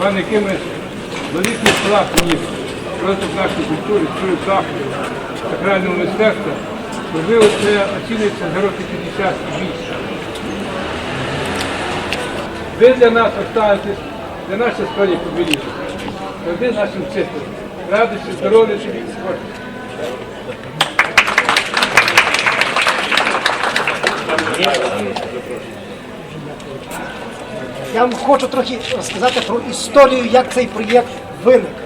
Іван Якимович великий вклад вніс розвиток нашої культури, культури заходу, сакрального мистецтва. Можливо, це оцінюється за років 50 і. Ви для нас остаєтесь, для це справді побіліше. Ви нашим вчителем. Радості, здоров'я, тобі і творчості. Я вам хочу трохи розказати про історію, як цей проєкт виник.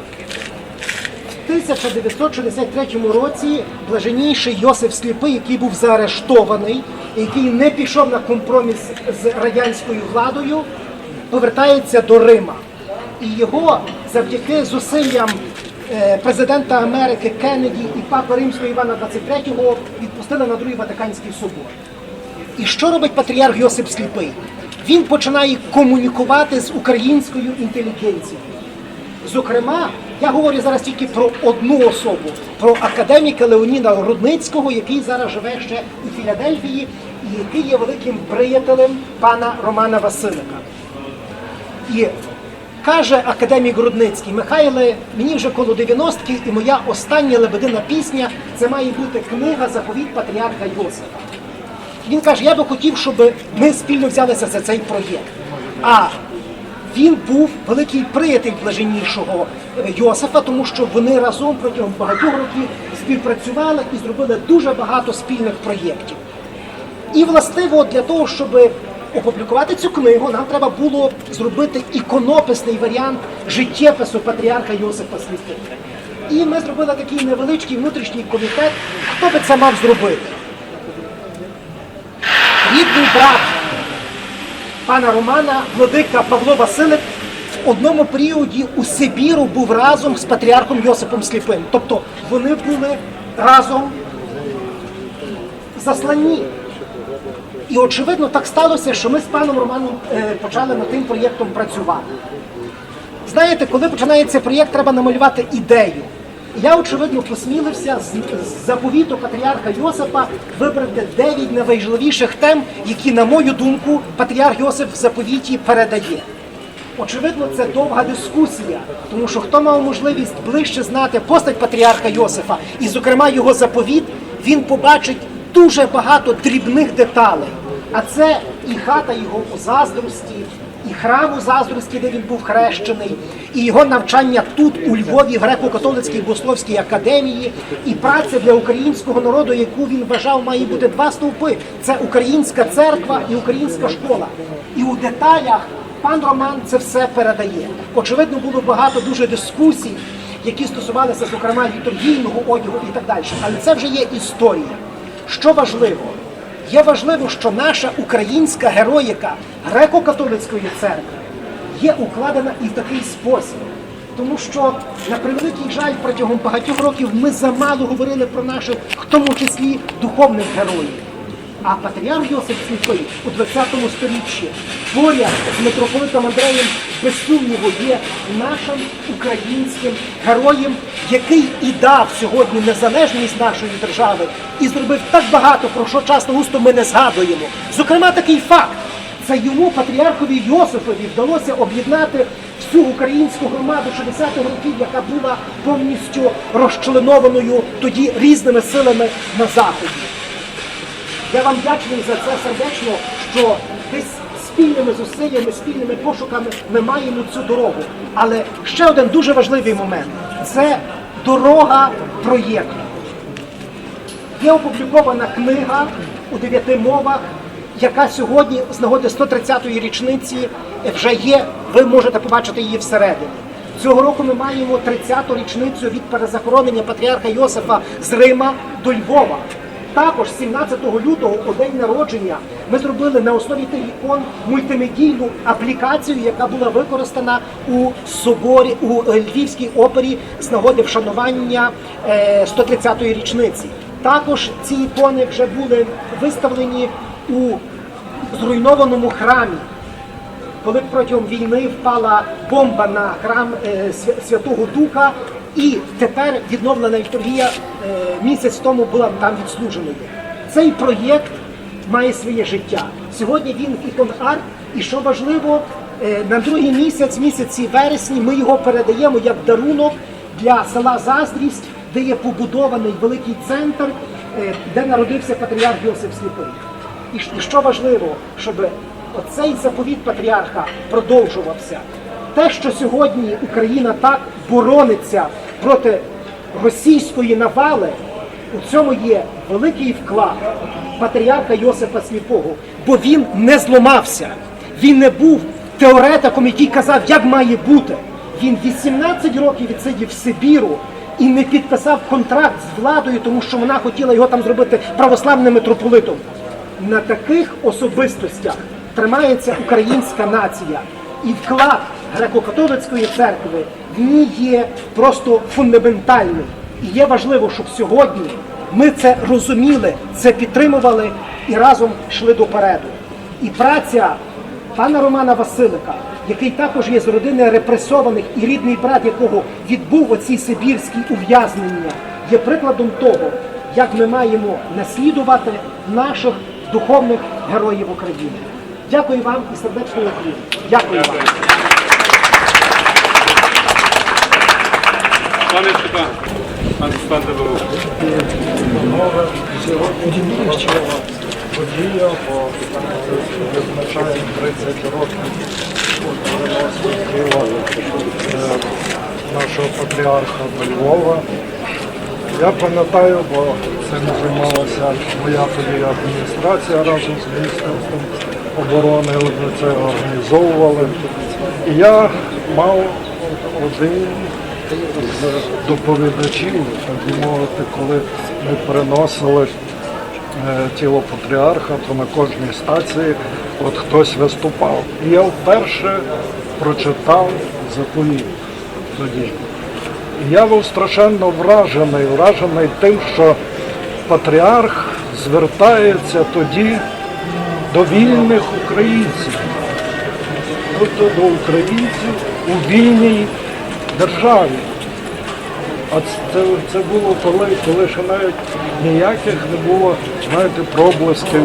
В 1963 році блаженнійший Йосиф Сліпий, який був заарештований, який не пішов на компроміс з радянською владою, повертається до Рима. І його завдяки зусиллям е, президента Америки Кеннеді і папи Римського Івана XXIII відпустили на другий Ватиканський собор. І що робить патріарх Йосип Сліпий? Він починає комунікувати з українською інтелігенцією. Зокрема, я говорю зараз тільки про одну особу, про академіка Леоніда Рудницького, який зараз живе ще у Філадельфії, і який є великим приятелем пана Романа Василика. І каже академік Рудницький, Михайле, мені вже коло 90-ки, і моя остання лебедина пісня це має бути книга Заповіт патріарха Йосифа. Він каже, я би хотів, щоб ми спільно взялися за цей проєкт. А він був великий приятель блаженнішого е, Йосифа, тому що вони разом протягом багатьох років співпрацювали і зробили дуже багато спільних проєктів. І властиво для того, щоб опублікувати цю книгу, нам треба було зробити іконописний варіант життєпису патріарха Йосифа Сліпи. І ми зробили такий невеличкий внутрішній комітет, хто би це мав зробити брат пана Романа, владика Павло Василик, в одному періоді у Сибіру був разом з патріархом Йосипом Сліпим. Тобто вони були разом заслані. І очевидно так сталося, що ми з паном Романом е, почали над тим проєктом працювати. Знаєте, коли починається проєкт, треба намалювати ідею. Я, очевидно, посмілився з, заповіту патріарха Йосипа вибрати дев'ять найважливіших тем, які, на мою думку, патріарх Йосип в заповіті передає. Очевидно, це довга дискусія, тому що хто мав можливість ближче знати постать патріарха Йосифа, і, зокрема, його заповіт, він побачить дуже багато дрібних деталей. А це і хата його у заздрості, і храм заздрості, де він був хрещений, і його навчання тут, у Львові, в греко-католицькій богословській академії, і праця для українського народу, яку він вважав, має бути два стовпи: це українська церква і українська школа. І у деталях пан Роман це все передає. Очевидно, було багато дуже дискусій, які стосувалися, зокрема, літургійного одягу і так далі. Але це вже є історія. Що важливо? Є важливо, що наша українська героїка греко-католицької церкви є укладена і в такий спосіб. Тому що, на превеликий жаль, протягом багатьох років ми замало говорили про наших, в тому числі духовних героїв. А патріарх Йосип Сліпий у 20 сторіччі поряд з митрополитом Андреєм без є нашим українським героєм, який і дав сьогодні незалежність нашої держави і зробив так багато, про що часто густо ми не згадуємо. Зокрема, такий факт. Це йому, патріархові Йосифові, вдалося об'єднати всю українську громаду 60-х років, яка була повністю розчленованою тоді різними силами на заході. Я вам вдячний за це сердечно, що десь спільними зусиллями, спільними пошуками ми маємо цю дорогу. Але ще один дуже важливий момент це дорога проєкту. Є опублікована книга у дев'яти мовах, яка сьогодні з нагоди 130-ї річниці вже є. Ви можете побачити її всередині. Цього року ми маємо 30-ту річницю від перезахоронення патріарха Йосифа з Рима до Львова. Також 17 лютого, у день народження, ми зробили на основі тих ікон мультимедійну аплікацію, яка була використана у соборі у е, Львівській опері з нагоди вшанування е, 130-ї річниці. Також ці ікони вже були виставлені у зруйнованому храмі коли протягом війни впала бомба на храм е, Святого Духа, і тепер відновлена літургія е, місяць тому була там відслуженою. Цей проєкт має своє життя. Сьогодні він ікон арт, і що важливо, Е, На другий місяць, місяці вересні, ми його передаємо як дарунок для села Заздрість, де є побудований великий центр, е, де народився патріарх Йосип Сліпий. І що важливо, щоб оцей заповіт патріарха продовжувався. Те, що сьогодні Україна так борониться проти російської навали, у цьому є великий вклад патріарха Йосипа Сліпого, бо він не зламався. Він не був теоретиком, який казав, як має бути. Він 18 років відсидів в Сибіру і не підписав контракт з владою, тому що вона хотіла його там зробити православним митрополитом. На таких особистостях тримається українська нація. І вклад греко-католицької церкви в ній є просто фундаментальний. І є важливо, щоб сьогодні ми це розуміли, це підтримували і разом йшли допереду. І праця пана Романа Василика, який також є з родини репресованих і рідний брат якого відбув оці сибірські ув'язнення, є прикладом того, як ми маємо наслідувати наших духовних героїв України. Дякую вам і сердечної України. Дякую вам. Пане Степан, пан Степан. Нове сьогодні важлива подія, бо визначаємо 30 років нашого патріарха до Львова. Я пам'ятаю, бо цим займалася моя тоді адміністрація разом з Міністерством оборони, ми це організовували. І я мав один доповідачів, так мовити, коли ми переносили е, тіло патріарха, то на кожній стації от хтось виступав. І я вперше прочитав заповіт тоді. І я був страшенно вражений, вражений тим, що патріарх звертається тоді до вільних українців, тобто до українців у вільній державі. А це, це було коли, коли ще навіть ніяких не було знаєте, проблисків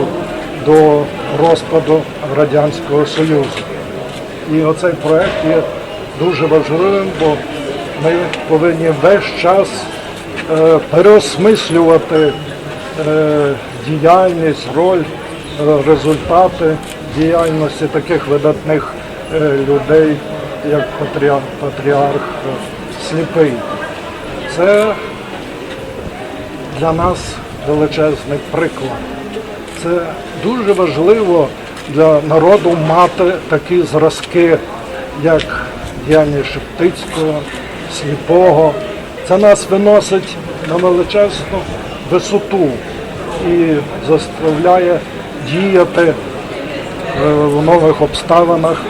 до розпаду Радянського Союзу. І оцей проект є дуже важливим, бо ми повинні весь час е, переосмислювати е, діяльність, роль, е, результати діяльності таких видатних е, людей, як патріарх, патріарх Сліпий. Це для нас величезний приклад. Це дуже важливо для народу мати такі зразки, як діяння Шептицького, сліпого. Це нас виносить на величезну висоту і заставляє діяти е, в нових обставинах,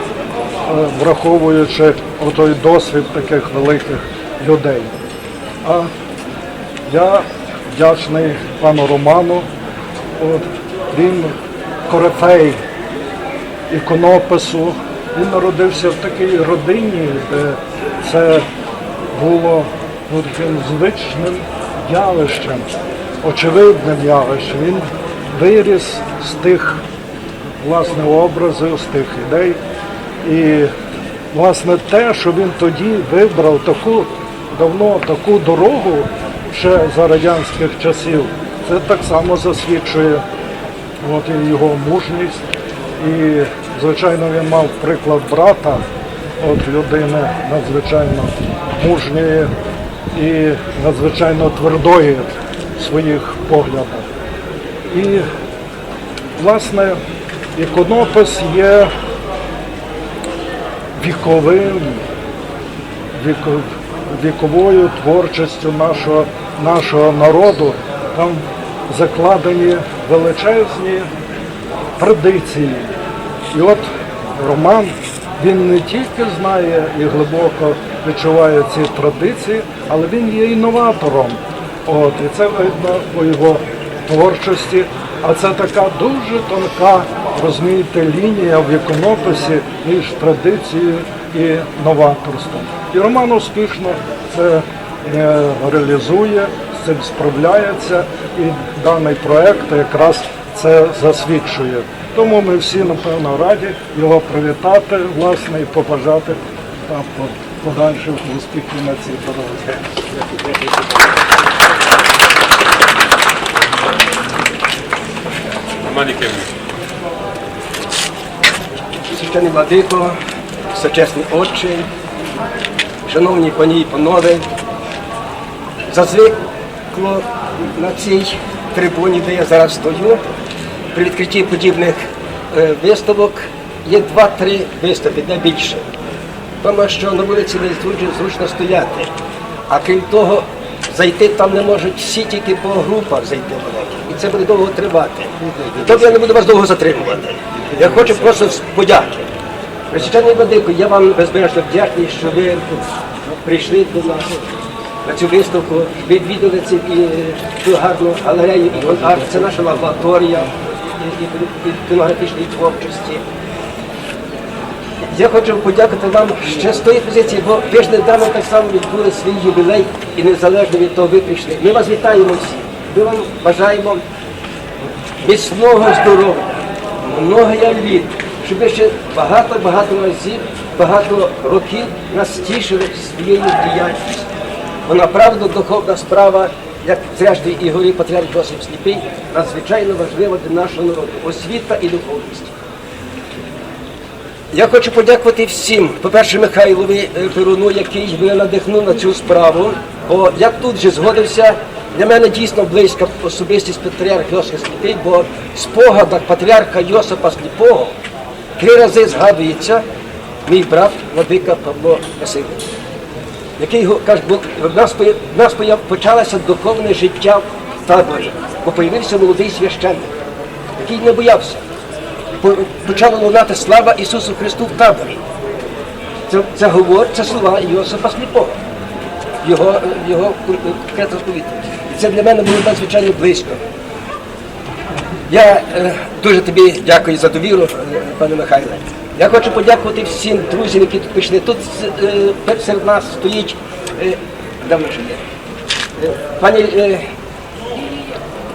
враховуючи той досвід таких великих людей. А я вдячний пану Роману. От, він корифей іконопису. Він народився в такій родині, де це було таким звичним явищем, очевидним явищем. Він виріс з тих власне образів, з тих ідей. І власне те, що він тоді вибрав таку давно таку дорогу ще за радянських часів, це так само засвідчує от, його мужність. І, звичайно, він мав приклад брата, от людини надзвичайно мужньої і надзвичайно твердої в своїх поглядах. І, власне, іконопис є віковим, віко- віковою творчістю нашого, нашого народу. Там закладені величезні традиції. І от Роман, він не тільки знає і глибоко відчуває ці традиції, але він є інноватором. От, і це видно по його творчості. А це така дуже тонка, розумієте, лінія в іконописі між традицією і новаторством. І Роман успішно це е, реалізує, з цим справляється, і даний проект якраз це засвідчує. Тому ми всі, напевно, раді його привітати, власне, і побажати там подальших успіхів на цій дорозі. Роман Якимович. Священний владико, всечесні отче, шановні пані і панове, зазвикло на цій трибуні, де я зараз стою, при відкритті подібних е, виставок є два-три виставки, не більше. Тому що на вулиці не зручно стояти. А крім того, зайти там не можуть всі тільки по групах зайти великі. І це буде довго тривати. Тому я не буду вас довго затримувати. Я хочу просто з подяки. Пресвященний Владико, я вам безмежно вдячний, що ви прийшли до нас на цю виставку. Ви відвідали цю, гарну галерею і арт. Це наша лабораторія кінографічної творчості. Я хочу подякувати вам ще з тої позиції, бо ви ж недавно так само відбули свій юбілей і незалежно від того ви прийшли. Ми вас вітаємо всі. Ми вам бажаємо міцного здоров'я, много літ, щоб ще багато-багато разів, багато років нас тішили своєю діяльністю. Бо направду духовна справа, як зрештою і говорив патріарх Йосип Сліпий, надзвичайно важлива для нашого народу. Освіта і духовність. Я хочу подякувати всім, по-перше, Михайлові е, Перуну, який мене надихнув на цю справу. Бо як тут же згодився, для мене дійсно близька особистість патріарх Йосип Сліпий, бо в спогадах патріарха Йосипа Сліпого три рази згадується мій брат Владика Павло Васильович, який каже, бо в нас, в нас почалося духовне життя в таборі, бо появився молодий священник, який не боявся по- почала лунати слава Ісусу Христу в таборі. Це, це говор, це слова Йосипа Сліпого, його, його конкретно сповідь. Це для мене було надзвичайно близько. Я е, дуже тобі дякую за довіру, е, пане Михайле. Я хочу подякувати всім друзям, які тут прийшли. Тут е, серед нас стоїть е, давно ще є. Пані е,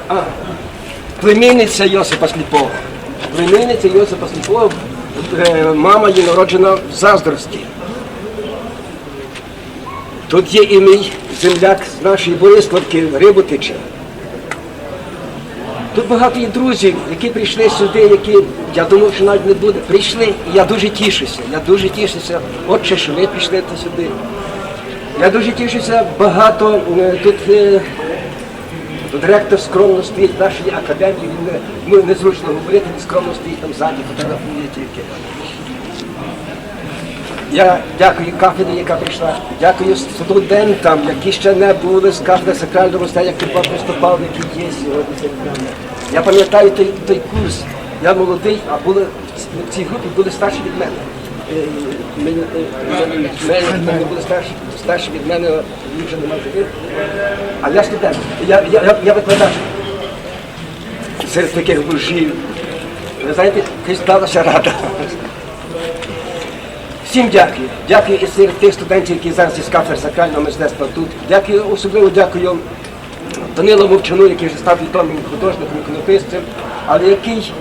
а, племінниця Йосипа Сліпого. Племінниця Йосипа Сліпого, е, мама її народжена в заздрості. Тут є і мій земляк з нашої Бориславки, Риботича. Тут багато є друзів, які прийшли сюди, які, я думав, що навіть не буде. Прийшли, і я дуже тішуся. Я дуже тішуся. Отче, що ви прийшли сюди. Я дуже тішуся багато е, тут. е, Тут директор скромно стоїть нашої академії, він йому незручно говорити, він скромно стоїть там ззаді, фотографує тільки. Я дякую кафедрі, яка прийшла, дякую студентам, які ще не були з кафедри сакрального мистецтва, як тут виступав, які є сьогодні. Я пам'ятаю той, той курс. Я молодий, а були в цій групі були старші від мене. Е, Ми, е, були старші, старші від мене, їх вже немає живих. А я студент, я, я, я, я викладач серед таких буржів. Ви знаєте, якась сталася рада. Всім дякую. Дякую і серед тих студентів, які зараз із кафедри сакрального мистецтва тут. Дякую, особливо дякую Данилу Мовчану, який вже став відомим художником, іконописцем, але який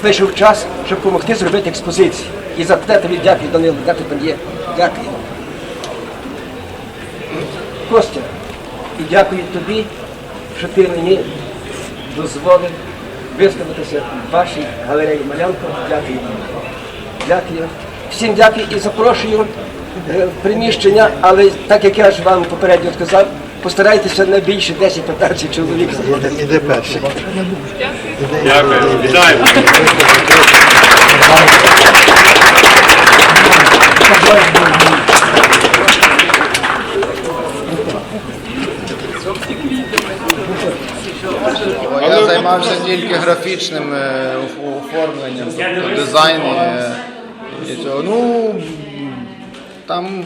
знайшов час, щоб допомогти зробити експозицію. І за те тобі дякую, Данило, де ти там є. Дякую. Костя, і дякую тобі, що ти мені дозволив виставитися в вашій галереї Малянко. Дякую. Дякую. Всім дякую і запрошую е, в приміщення, але так як я ж вам попередньо сказав, постарайтеся не більше 10-15 чоловік. Іде перший. Дякую. Вітаємо. Я займався тільки графічним е, оформленням, тобто е, цього. Ну, там,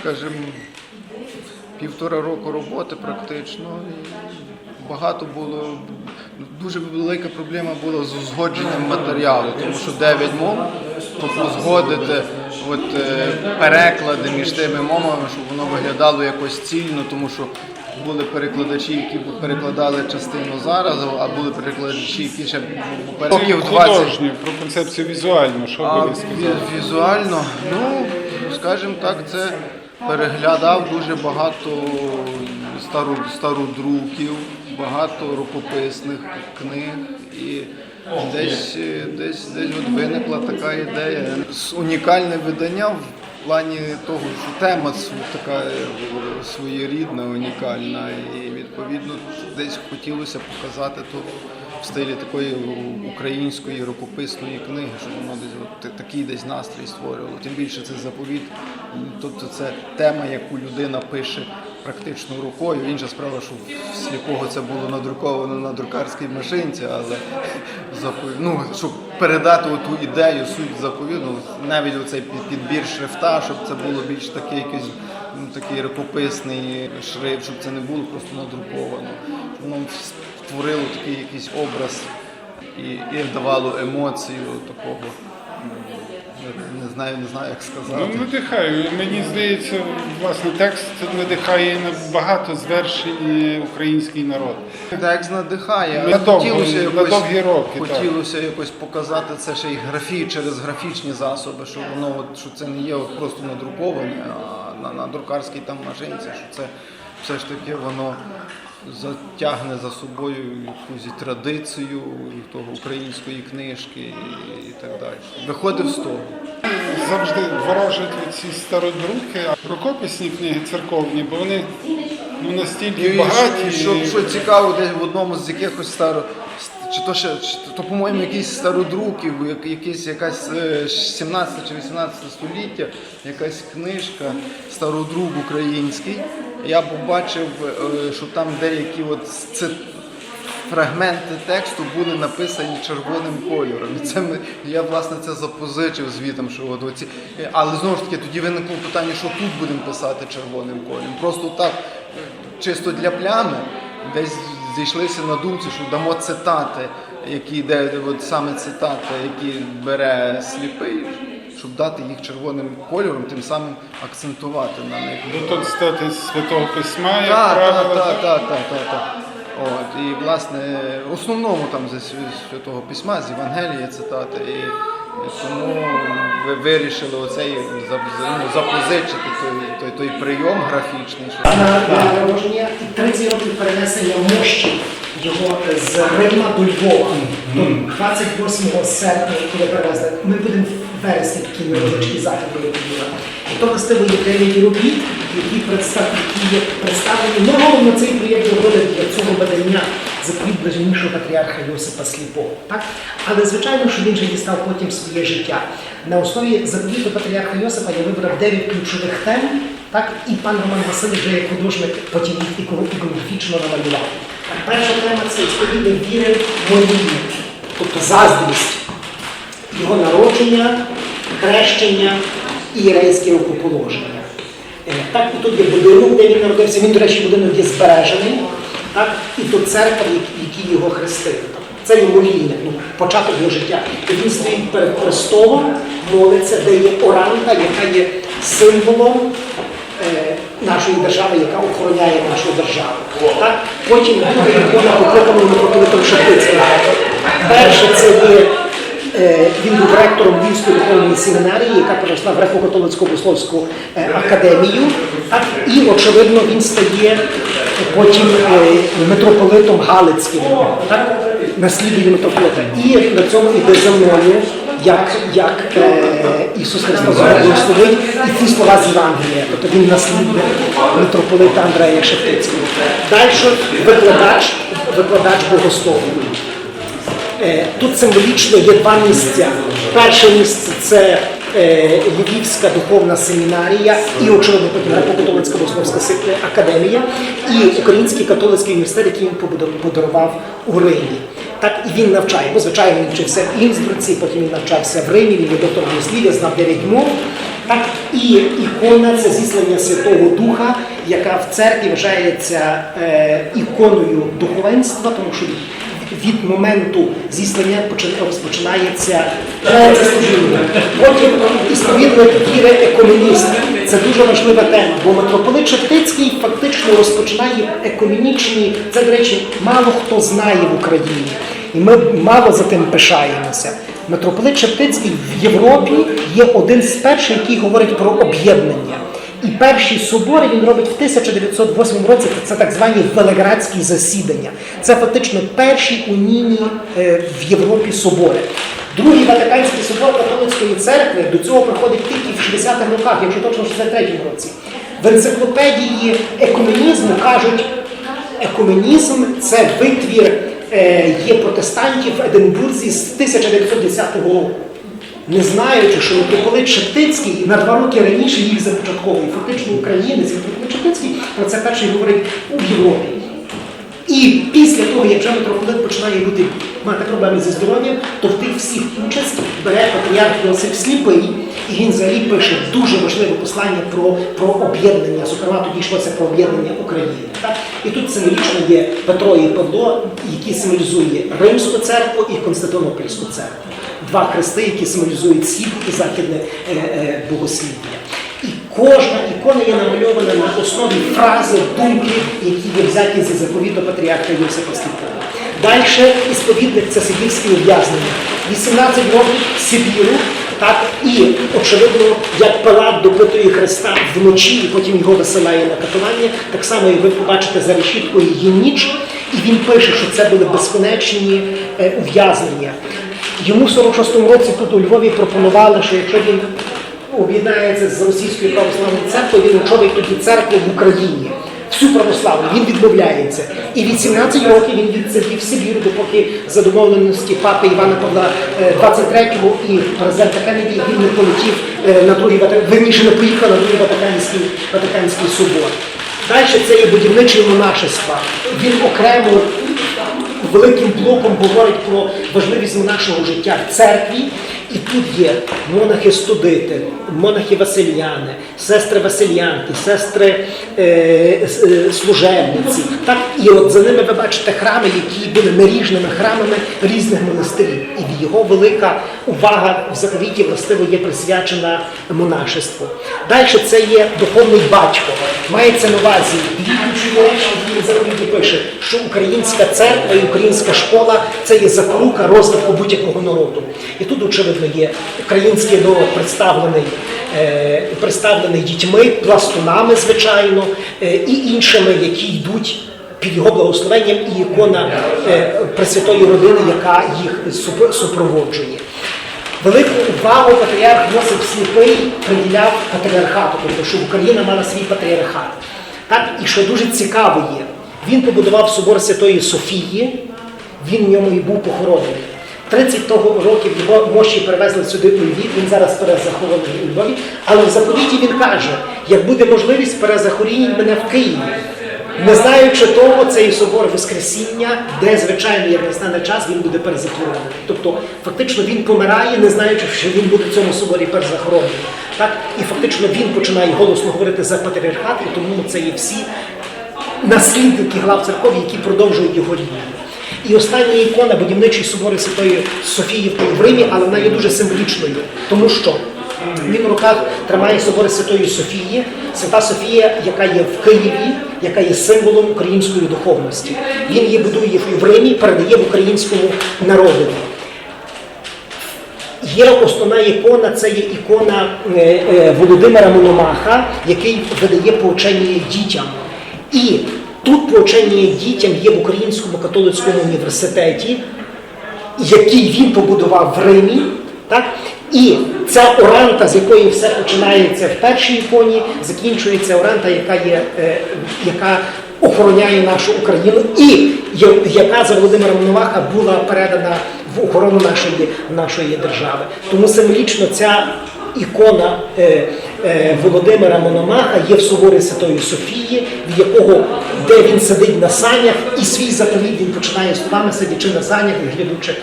скажімо, півтора року роботи практично. Багато було, дуже велика проблема була з узгодженням матеріалу, тому що 9 мов, тобто узгодити от, е, переклади між тими мовами, щоб воно виглядало якось цільно, тому що були перекладачі, які перекладали частину зараз, а були перекладачі, які ще років 20. Художню, про концепцію візуальну, що А би ви сказали? ві- візуально, ну, скажімо так, це переглядав дуже багато стару, стародруків, багато рукописних книг. І десь, е, десь, десь от виникла така ідея. С- Унікальне видання в плані того, що тема така е, своєрідна, унікальна. І відповідно десь хотілося показати то в стилі такої української рукописної книги, щоб воно десь от такий десь настрій створювало. Тим більше це заповіт. Тобто це тема, яку людина пише практично рукою. Інша справа, що сліпого це було надруковано на друкарській машинці, але ну, щоб передати ту ідею, суть заповіду, навіть оцей під- підбір шрифта, щоб це було більш такий якийсь ну, такий рукописний шрифт, щоб це не було просто надруковано. Воно створило такий якийсь образ і, і давало емоцію такого. Не знаю, не знаю, як Ну, сказати. надихаю. Мені здається, власне, текст надихає на багато звершень український народ. Текст надихає, але хотілося на якось, довгі роки, так. якось показати це ще й графі через графічні засоби, що воно от, що це не є от просто надруковане, а на, на друкарській там машинці, що це все ж таки воно затягне за собою якусь традицію того української книжки і, і так далі. Виходив з того. Завжди ворожать ці стародруки, а рукописні книги церковні, бо вони ну, настільки І, багаті. що, і що, що цікаво, десь в одному з якихось старо. Чи то ще чи то, по-моєму, якийсь стародруків, як- якийсь якась е, 17 чи 18 століття, якась книжка, стародрук український. Я побачив, е, що там деякі от це фрагменти тексту були написані червоним кольором. І це ми, я власне це запозичив звітом, що от оці. Але знову ж таки, тоді виникло питання, що тут будемо писати червоним кольором. Просто так, чисто для плями, десь зійшлися на думці, що дамо цитати, які де от саме цитати, які бере сліпий, щоб дати їх червоним кольором, тим самим акцентувати на них. Бо тут стати святого письма, як правило. так, так, так, так, так. От, і власне, в основному там зі свя- святого письма, з Євангелія цитати. І, і тому ви вирішили оцей ну, запозичити той, той, той прийом графічний. Що... на народження 30 років перенесення мощі його з Рима до Львова. До 28 серпня, коли привезли, ми будемо в вересні такі невеличкі заходи робити. І то властиво є 9 робіт, які є представлені. Ну, головно цей проєкт зробили для цього видання заповіт блаженнішого патріарха Йосипа Сліпого. Так? Але звичайно, що він же дістав потім своє життя. На основі заповіту патріарха Йосипа я вибрав 9 ключових тем, так? і пан Роман Васильович вже як художник потім їх іко- іконографічно намалював. Перша тема це історійне віри моління, тобто заздрість його народження, хрещення і єрейське рукоположення. Е, Так, і тут є будинок, де він народився. Він, до речі, будинок є збережений. Так, і тут церква, якій його хрестили. Це його моління, ну, початок його життя. І він стоїть перед престолом, молиться, де є оранка, яка є символом е, нашої держави, яка охороняє нашу державу. Так? Потім друга ікона покропана митрополитом Шептицьким. Перше це є Він був ректором Львівської духовної семінарії, яка перейшла в греко-католицьку богословську е, академію. І, очевидно, він стає потім е, митрополитом Галицьким, так, наслідує митрополита. І на цьому іде за мною, як, як е, Ісус Христос благословить, і ці слова з Євангелія. Тобто він наслідує митрополита Андрея Шептицького. Далі викладач, викладач богослов'я. Е, Тут символічно є два місця. Перше місце це е, Львівська духовна семінарія і, очевидно, потім Греко-католицька богословська академія і Український католицький університет, який він подарував у Римі. Так і він навчає, бо звичайно він вчився в Інсбруці, потім він навчався в Римі, він є доктор богослів'я, знав дев'ять мов. Так і ікона це зіслання Святого Духа, яка в церкві вважається е, іконою духовенства, тому що від моменту зіслання почина- розпочинається починається служіння. Потім ісповідник віри економіст це дуже важлива тема, бо митрополит Шептицький фактично розпочинає екомінічні, це, до речі, мало хто знає в Україні. І ми мало за тим пишаємося. Митрополит Шептицький в Європі є один з перших, який говорить про об'єднання. І перші собори він робить в 1908 році. Це так звані велеградські засідання. Це фактично перші унійні е, в Європі собори. Другий Ватиканський собор католицької церкви до цього приходить тільки в 60-х роках, якщо точно в 63-му році. В енциклопедії екуменізму кажуть, екуменізм це витвір е, є протестантів в Единбурзі з 1910 року. Не знаючи, що митрополит Шептицький на два роки раніше їх започатковує. Фактично українець митрополит Шептицький про це перший говорить у Європі. І після того, як вже митрополит починає бути, мати проблеми зі здоров'ям, то в тих всіх участь бере патріарх Йосип Сліпий, і він взагалі пише дуже важливе послання про, про об'єднання. Зокрема, тоді йшлося про об'єднання України. Так? І тут символічно є Петро і Павло, які символізує Римську церкву і Константинопольську церкву. Два хрести, які символізують схід і західне е, е, богослів'я. І кожна ікона є намальована на основі фрази, думки, які є взяті зі заповіту патріарха Йосипа Сліпого. Далі ісповідник це сибірське ув'язнення. 18 років Сибіру, так, і, очевидно, як Пилат допитує Христа вночі і потім його висилає на катування, так само і ви побачите за решіткою є ніч, і він пише, що це були безконечні е, ув'язнення. Йому в 46-му році тут у Львові пропонували, що якщо він об'єднається з російською православною церквою, він очолить тоді церкву в Україні. Всю православну, він відмовляється. І від 17 років він відсидів в Сибіру, допоки за домовленості папи Івана Павла е, 23-го і президента Кеннеді він не полетів е, на другий верніше не поїхав на другий Ватиканський, Ватиканський собор. Далі це є будівниче монашество. Він окремо великим блоком говорить про важливість нашого життя в церкві. І тут є монахи студити, монахи Васильяни, сестри Васильянки, сестри е, е, служебниці. Так, і от за ними ви бачите храми, які були наріжними храмами різних монастирів. І його велика увага в заповіті властиво є присвячена монашеству. Далі це є духовний батько. Мається на увазі в пише, що українська церква і українська школа це є запорука розвитку будь-якого народу. І тут, очевидно, є український народ представлений, е, представлений дітьми, пластунами, звичайно, е, і іншими, які йдуть під його благословенням і ікона е, Пресвятої родини, яка їх супроводжує. Велику увагу патріарх Йосип Сліпий приділяв патріархату, тобто, щоб Україна мала свій патріархат. Так, і що дуже цікаво є, він побудував собор Святої Софії, він в ньому і був похоронений. 30 того років його мощі перевезли сюди у Львів, він зараз перезахований у Львові, але в заповіті він каже, як буде можливість, перезахорініть мене в Києві. Не знаючи того, цей собор Воскресіння, де, звичайно, як настане час, він буде перезахоронений. Тобто, фактично він помирає, не знаючи, що він буде в цьому соборі перезахоронений. Так? І фактично він починає голосно говорити за патріархат, і тому це є всі наслідники глав церков, які продовжують його лінію. І остання ікона будівничої собори Святої Софії в Римі, але вона є дуже символічною, тому що він в руках тримає собори Святої Софії, Свята Софія, яка є в Києві, яка є символом української духовності. Він її будує в Римі, передає в українському народу. Є основна ікона, це є ікона е, е, Володимира Мономаха, який видає поучення дітям. І тут поучення дітям є в Українському католицькому університеті, який він побудував в Римі. Так? І ця оранта, з якої все починається в першій іконі, закінчується оранта, яка є, е, яка охороняє нашу Україну, і яка за Володимира Мономаха була передана в охорону нашої, нашої держави. Тому символічно ця ікона е, е, Володимира Мономаха є в соборі Святої Софії, в якого де він сидить на санях, і свій заповідь він починає словами, сидячи на санях і глядучи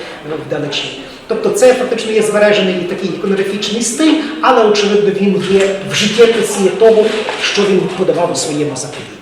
вдалечі. Тобто це фактично є збережений такий іконографічний стиль, але очевидно він є в життєписі того, що він подавав у своєму заповіті.